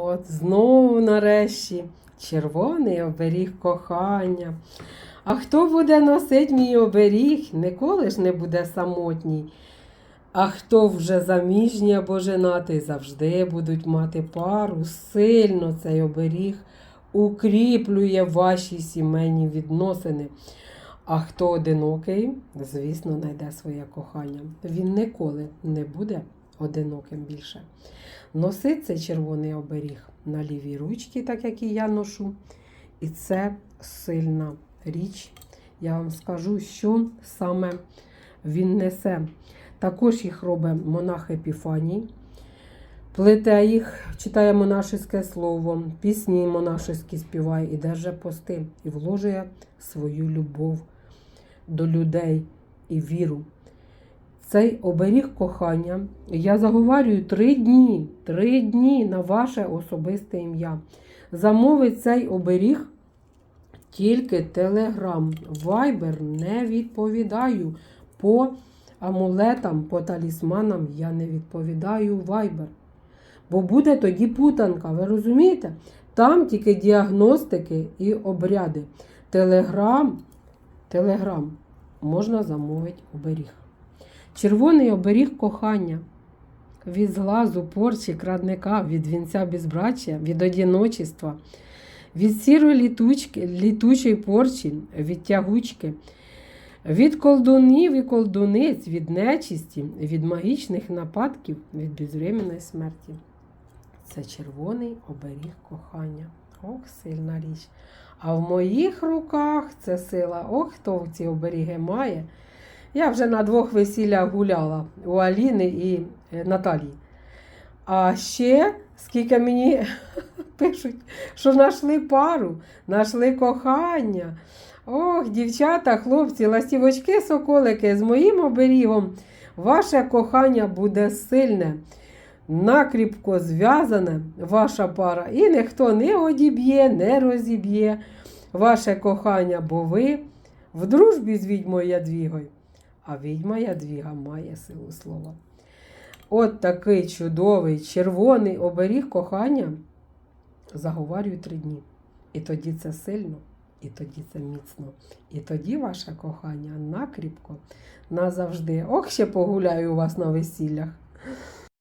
От знову нарешті червоний оберіг кохання. А хто буде носить мій оберіг, ніколи ж не буде самотній. А хто вже заміжній або женатий, завжди будуть мати пару. Сильно цей оберіг укріплює ваші сімейні відносини. А хто одинокий, звісно, знайде своє кохання. Він ніколи не буде одиноким більше. Носить цей червоний оберіг на лівій ручці, так як і я ношу. І це сильна річ. Я вам скажу, що саме він несе. Також їх робить монах Епіфаній. Плете їх, читає монашеське слово, пісні монашеські співає і держа пости, і вложує свою любов до людей і віру. Цей оберіг кохання я заговарюю три дні, три дні на ваше особисте ім'я. Замовить цей оберіг тільки Телеграм. Вайбер не відповідаю. По амулетам, по талісманам я не відповідаю Вайбер. Бо буде тоді путанка, ви розумієте? Там тільки діагностики і обряди. Телеграм, Телеграм можна замовити оберіг. Червоний оберіг кохання. Від зглазу, порчі, крадника, від вінця безбрачя, від одіночества, від сірої літучки, літучої порчі, від тягучки, від колдунів і колдуниць, від нечисті, від магічних нападків, від безвременної смерті. Це червоний оберіг кохання. Ох, сильна річ. А в моїх руках це сила. Ох, хто ці оберіги має. Я вже на двох весіллях гуляла у Аліни і е, Наталії. А ще, скільки мені пишуть, що знайшли пару, знайшли кохання. Ох, дівчата, хлопці, ластівочки, соколики, з моїм оберігом ваше кохання буде сильне, накріпко зв'язане, ваша пара, і ніхто не одіб'є, не розіб'є ваше кохання, бо ви в дружбі з відьмою Ядвігою. А відьма Ядвіга має силу слова. От такий чудовий червоний оберіг кохання заговарюю три дні. І тоді це сильно, і тоді це міцно. І тоді ваше кохання накріпко назавжди. Ох, ще погуляю у вас на весіллях.